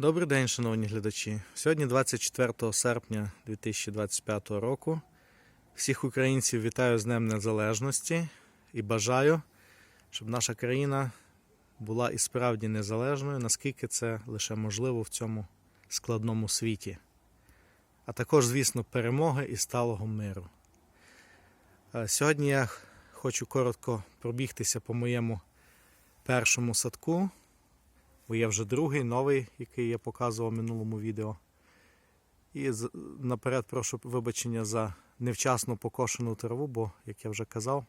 Добрий день, шановні глядачі. Сьогодні 24 серпня 2025 року. Всіх українців вітаю з Днем Незалежності і бажаю, щоб наша країна була і справді незалежною, наскільки це лише можливо в цьому складному світі. А також, звісно, перемоги і сталого миру. Е, Сьогодні я хочу коротко пробігтися по моєму першому садку бо є вже другий, новий, який я показував в минулому відео. І наперед прошу вибачення за невчасно покошену траву, бо, як я вже казав,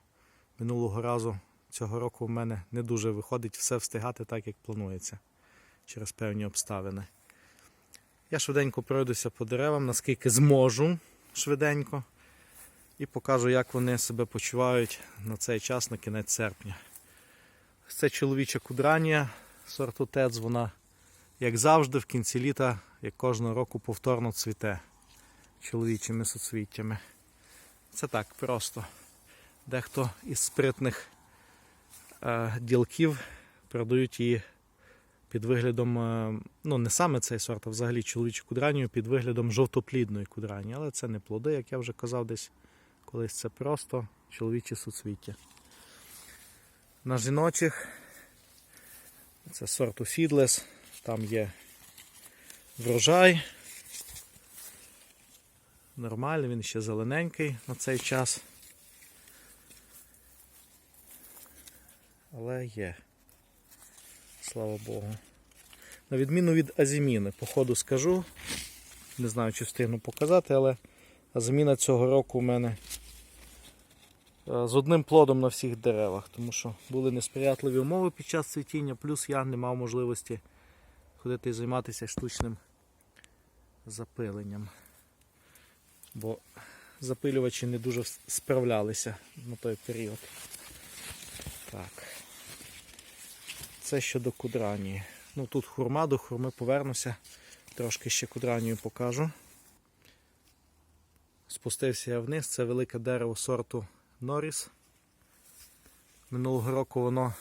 минулого разу цього року в мене не дуже виходить все встигати так, як планується через певні обставини. Я швиденько пройдуся по деревам, наскільки зможу швиденько, і покажу, як вони себе почувають на цей час, на кінець серпня. Це чоловіча кудранія сорту ТЕЦ, вона, як завжди, в кінці літа, як кожного року, повторно цвіте чоловічими соцвіттями. Це так просто. Дехто із спритних е, ділків продають її під виглядом, е, ну не саме цей сорт, а взагалі чоловічу кудранію під виглядом жовтоплідної кудрані. Але це не плоди, як я вже казав десь колись. Це просто чоловічі суцвіття. На жіночих це сорту Seedless, там є врожай. Нормальний, він ще зелененький на цей час. Але є. Слава Богу. На відміну від азіміни, по ходу скажу. Не знаю, чи встигну показати, але азіміна цього року у мене з одним плодом на всіх деревах, тому що були несприятливі умови під час цвітіння, плюс я не мав можливості ходити і займатися штучним запиленням. Бо запилювачі не дуже справлялися на той період. Так. Це щодо кудранії. Ну тут хурма, до хурми повернуся. Трошки ще кудранію покажу. Спустився я вниз, це велике дерево сорту Норріс. Минулого року воно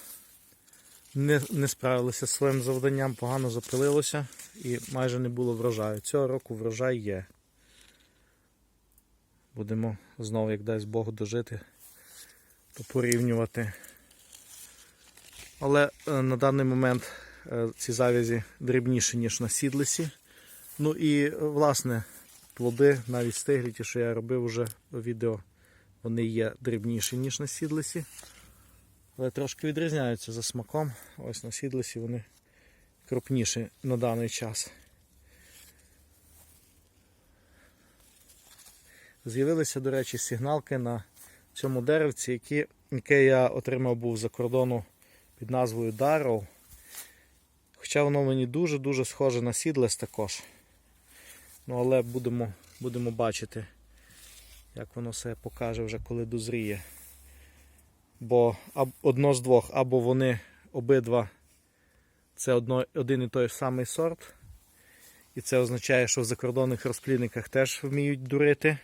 не, не справилося зі своїм завданням, погано запилилося і майже не було врожаю. Цього року врожай є. Будемо знову, як дасть Бог дожити, то порівнювати. Але е, на даний момент е, ці завязі дрібніші, ніж на сідлесі. Ну і, е, власне, плоди, навіть стиглі, ті, що я робив вже відео, вони є дрібніші, ніж на сідлесі. Але трошки відрізняються за смаком. Ось на сідлесі вони крупніші на даний час. З'явилися, до речі, сигналки на цьому деревці, які, яке я отримав був за кордону під назвою Darrow. Хоча воно мені дуже-дуже схоже на сідлес також. Ну, але будемо, будемо бачити, як воно себе покаже вже коли дозріє. Бо одно з двох, або вони обидва це одно, один і той самий сорт. І це означає, що в закордонних розплідниках теж вміють дурити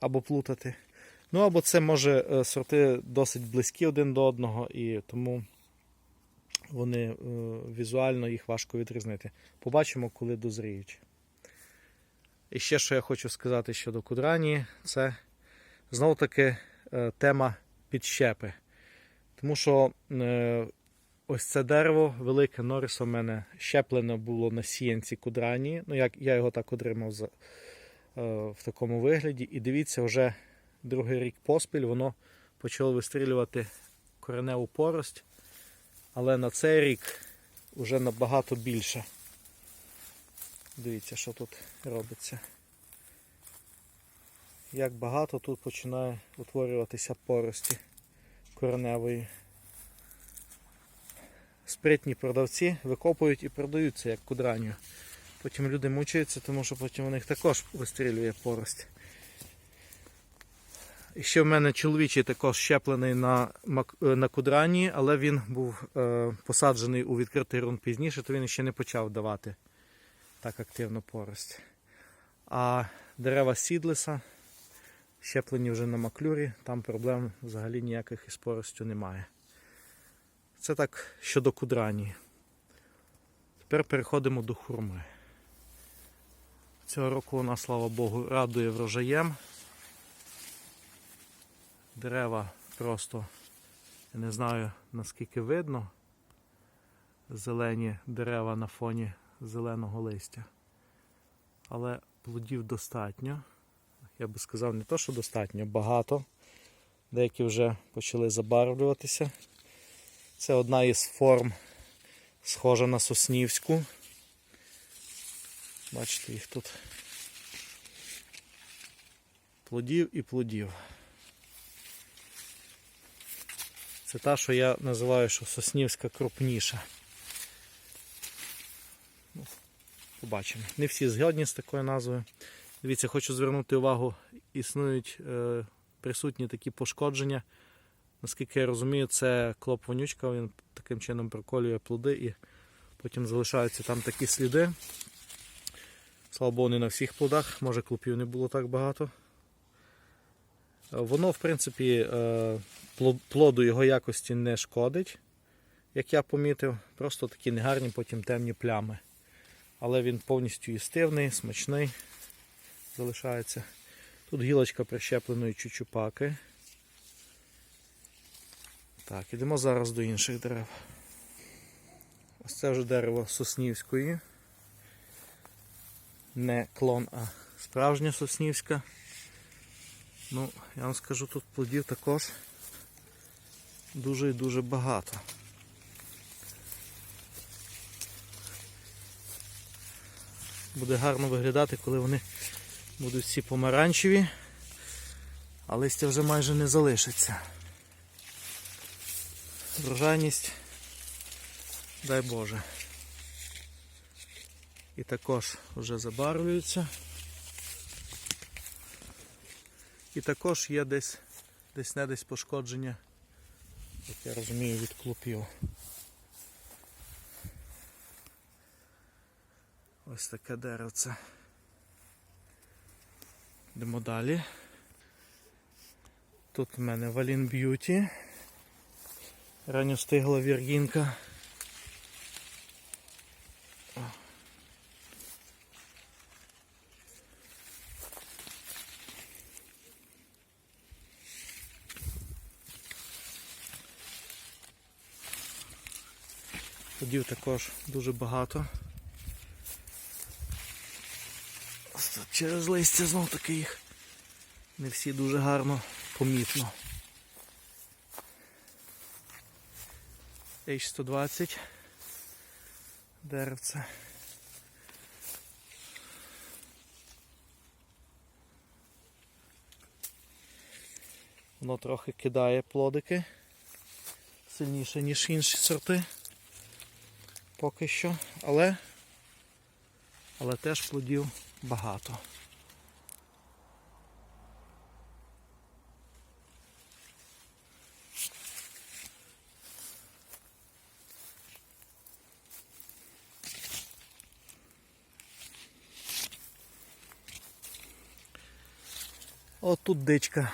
або плутати. Ну або це може е, сорти досить близькі один до одного, і тому вони е, візуально їх важко відрізнити. Побачимо, коли дозріють. І ще що я хочу сказати щодо кудрані, це знову таки е, тема підщепи. Тому що е, ось це дерево велике Норріса у мене щеплене було на сіянці кудрані. Ну, як я його так отримав е, в такому вигляді. І дивіться, вже другий рік поспіль воно почало вистрілювати кореневу порость. Але на цей рік вже набагато більше. Дивіться, що тут робиться. Як багато тут починає утворюватися порості кореневої. Спритні продавці викопують і продають це як кудраню. Потім люди мучаються, тому що потім у них також вистрілює порость. І ще в мене чоловічий також щеплений на, е, на кудрані, але він був е, посаджений у відкритий ґрунт пізніше, то він ще не почав давати так активно порость. А дерева сідлеса щеплені вже на маклюрі, там проблем взагалі ніяких із поростю немає. Це так щодо кудрані. Тепер переходимо до хурми. Цього року вона, слава Богу, радує врожаєм. Дерева просто, я не знаю наскільки видно, зелені дерева на фоні зеленого листя. Але плодів достатньо. Я би сказав, не то, що достатньо, багато. Деякі вже почали забарвлюватися. Це одна із форм, схожа на соснівську. Бачите, їх тут плодів і плодів. Це та, що я називаю, що соснівська крупніша. Ну, Побачимо. Не всі згодні з такою назвою. Дивіться, хочу звернути увагу, існують е, присутні такі пошкодження. Наскільки я розумію, це клоп вонючка, він таким чином проколює плоди і потім залишаються там такі сліди. Слава Богу, не на всіх плодах, може клопів не було так багато. Е, Воно, в принципі, е, плоду його якості не шкодить, як я помітив. Просто такі негарні, потім темні плями. Але він повністю їстивний, смачний залишається. Тут гілочка прищепленої чучупаки. Так, ідемо зараз до інших дерев. Ось це вже дерево Соснівської. Не клон, а справжня Соснівська. Ну, я вам скажу, тут плодів також дуже і дуже багато. Буде гарно виглядати, коли вони будуть всі помаранчеві, а листя вже майже не залишиться. Врожайність, дай Боже. І також вже забарвлюються. І також є десь, десь не десь пошкодження, як я розумію, від клопів. Ось таке деревце. Йдемо далі. Тут в мене Валін Б'юті. Ранньо стигла віргінка. Плодів також дуже багато. Ось тут Через листя знов таки їх не всі дуже гарно помітно. H120 деревце. Воно трохи кидає плодики сильніше, ніж інші сорти. Поки що, але, але теж плодів багато. От тут дичка.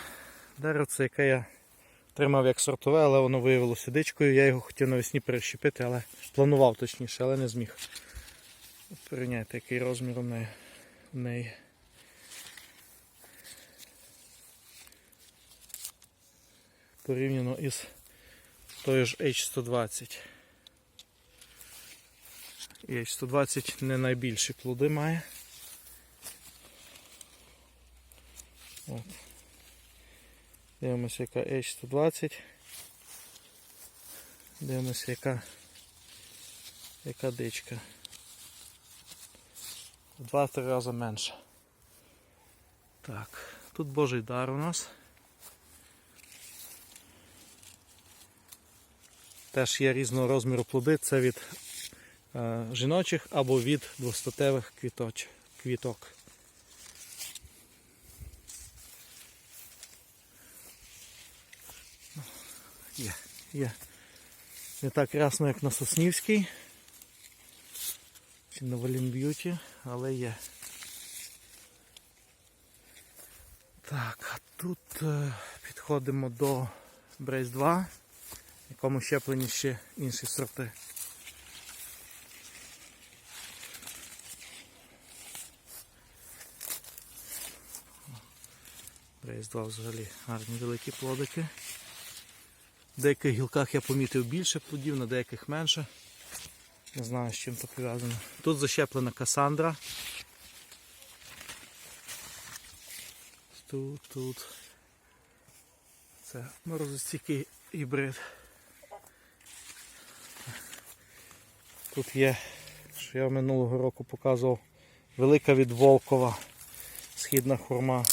Деревце, яке я тримав як сортове, але воно виявилося дичкою. Я його хотів навесні перещепити, але планував точніше, але не зміг. Порівняйте, який розмір у неї. В. Порівняно із тою ж H120. І H120 не найбільші плоди має. От. Дивимося, яка H120. Дивимося, яка, яка дичка. В два-три рази менше. Так, тут Божий дар у нас. Теж є різного розміру плоди, це від е, жіночих або від двостатевих квіточ, квіток. Є, є. Не так ясно, як на Соснівській. Ці на Б'юті, але є. Так, а тут е, підходимо до Брейс 2, якому щеплені ще інші сорти. Брейс 2 взагалі гарні великі плодики. В деяких гілках я помітив більше плодів, на деяких менше. Не знаю, з чим то пов'язано. Тут защеплена касандра. Тут, тут. Це морозостійкий гібрид. Тут є, що я минулого року показував, велика від Волкова, східна хурма.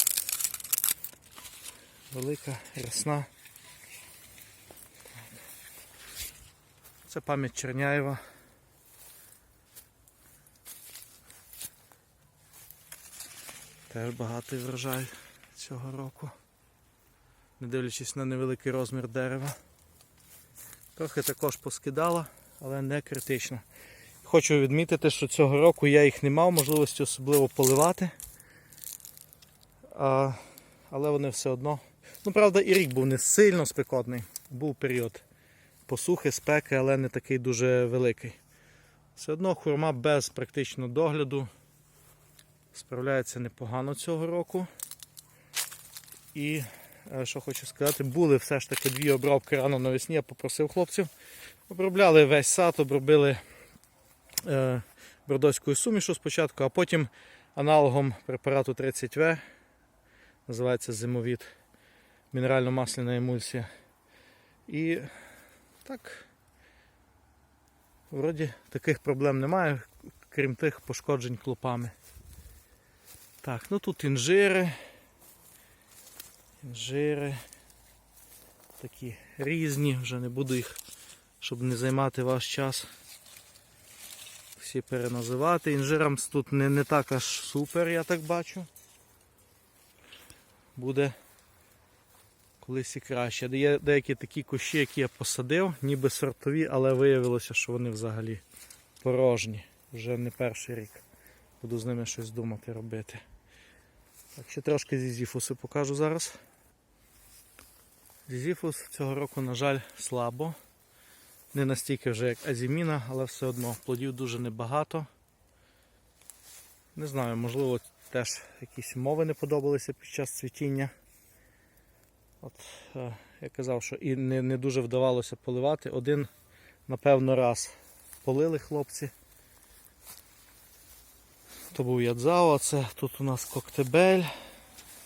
Велика, рясна. Це пам'ять Черняєва. Теж багатий врожай цього року. Не дивлячись на невеликий розмір дерева. Трохи також поскидала, але не критично. Хочу відмітити, що цього року я їх не мав можливості особливо поливати. А, але вони все одно. Ну, правда, і рік був не сильно спекотний. Був період посухи, спеки, але не такий дуже великий. Все одно хурма без практично догляду справляється непогано цього року. І е, що хочу сказати, були все ж таки дві обробки рано навесні. Я попросив хлопців. Обробляли весь сад, обробили е, бродоською сумішу спочатку, а потім аналогом препарату 30В, називається зимовід, мінерально-масляна емульсія. І так, вроді таких проблем немає, крім тих пошкоджень клопами. Так, ну тут інжири. Інжири. Такі різні, вже не буду їх, щоб не займати ваш час. Всі переназивати. Інжирам тут не, не так аж супер, я так бачу. Буде колись і краще. Є деякі такі кущі, які я посадив, ніби сортові, але виявилося, що вони взагалі порожні. Вже не перший рік. Буду з ними щось думати робити. Так, ще трошки зізіфусу покажу зараз. Зізіфус цього року, на жаль, слабо. Не настільки вже як азіміна, але все одно плодів дуже небагато. Не знаю, можливо, теж якісь умови не подобалися під час цвітіння. От, е, я казав, що і не, не дуже вдавалося поливати. Один, напевно, раз полили хлопці. То був Ядзао, це тут у нас коктебель.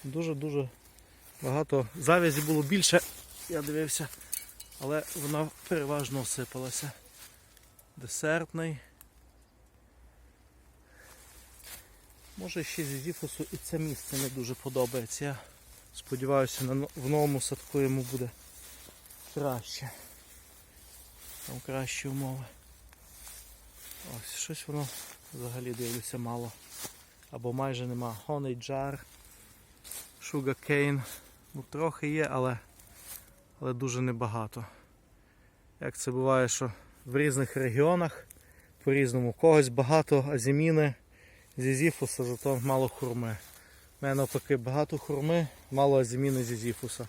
Дуже-дуже багато. Завязі було більше, я дивився, але вона переважно осипалася. Десертний. Може ще зі зіфусу і це місце не дуже подобається. Я сподіваюся, в новому садку йому буде краще. Там кращі умови. Ось щось воно взагалі дивлюся мало. Або майже нема. Honey jar, sugar cane. Ну трохи є, але, але дуже небагато. Як це буває, що в різних регіонах по-різному. Когось багато азіміни, зізіфуса, зато мало хурми. У мене навпаки багато хурми, мало азіміни зізіфуса.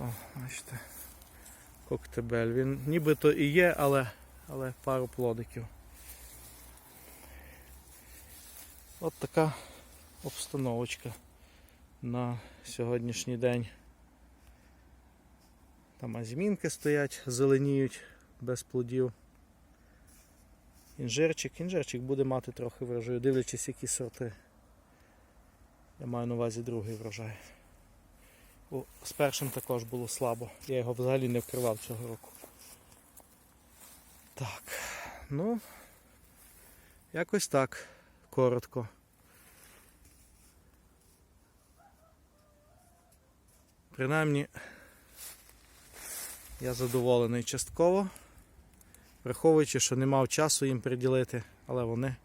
О, бачите. Коктебель. Він нібито і є, але, але пару плодиків. От така обстановочка на сьогоднішній день. Там азімінки стоять, зеленіють без плодів. Інжирчик, інжирчик буде мати трохи врожаю, дивлячись які сорти. Я маю на увазі другий врожай. О, з першим також було слабо. Я його взагалі не вкривав цього року. Так, ну, якось так, коротко. Принаймні, я задоволений частково, враховуючи, що не мав часу їм приділити, але вони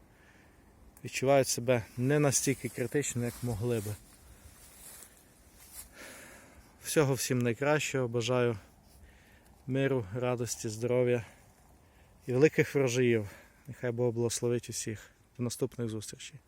відчувають себе не настільки критично, як могли би. Всього всім найкращого, бажаю миру, радості, здоров'я і великих врожаїв. Нехай Бог благословить усіх. До наступних зустрічей.